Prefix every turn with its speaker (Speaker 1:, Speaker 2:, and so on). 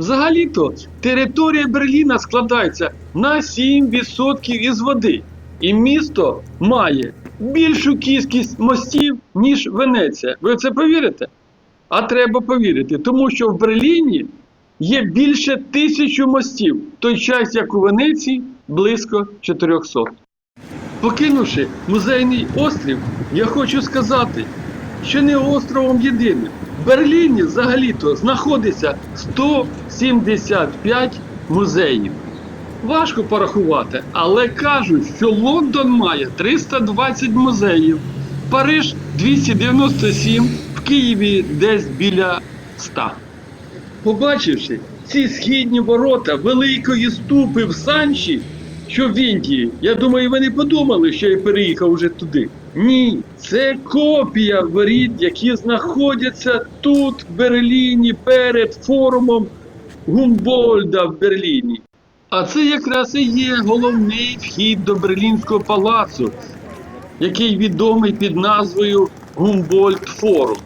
Speaker 1: Взагалі-то територія Берліна складається на 7% із води. І місто має більшу кількість мостів, ніж Венеція. Ви в це повірите? А треба повірити, тому що в Берліні є більше тисячі мостів, той час як у Венеції близько 400. Покинувши музейний острів, я хочу сказати, що не островом єдиним. В Берліні взагалі-то знаходиться 175 музеїв. Важко порахувати, але кажуть, що Лондон має 320 музеїв, Париж 297, в Києві десь біля 100. Побачивши ці східні ворота великої ступи в Санчі, що в Індії, я думаю, ви не подумали, що я переїхав уже туди. Ні, це копія воріт, які знаходяться тут, в Берліні, перед форумом Гумбольда в Берліні. А це якраз і є головний вхід до Берлінського палацу, який відомий під назвою Гумбольд Форум.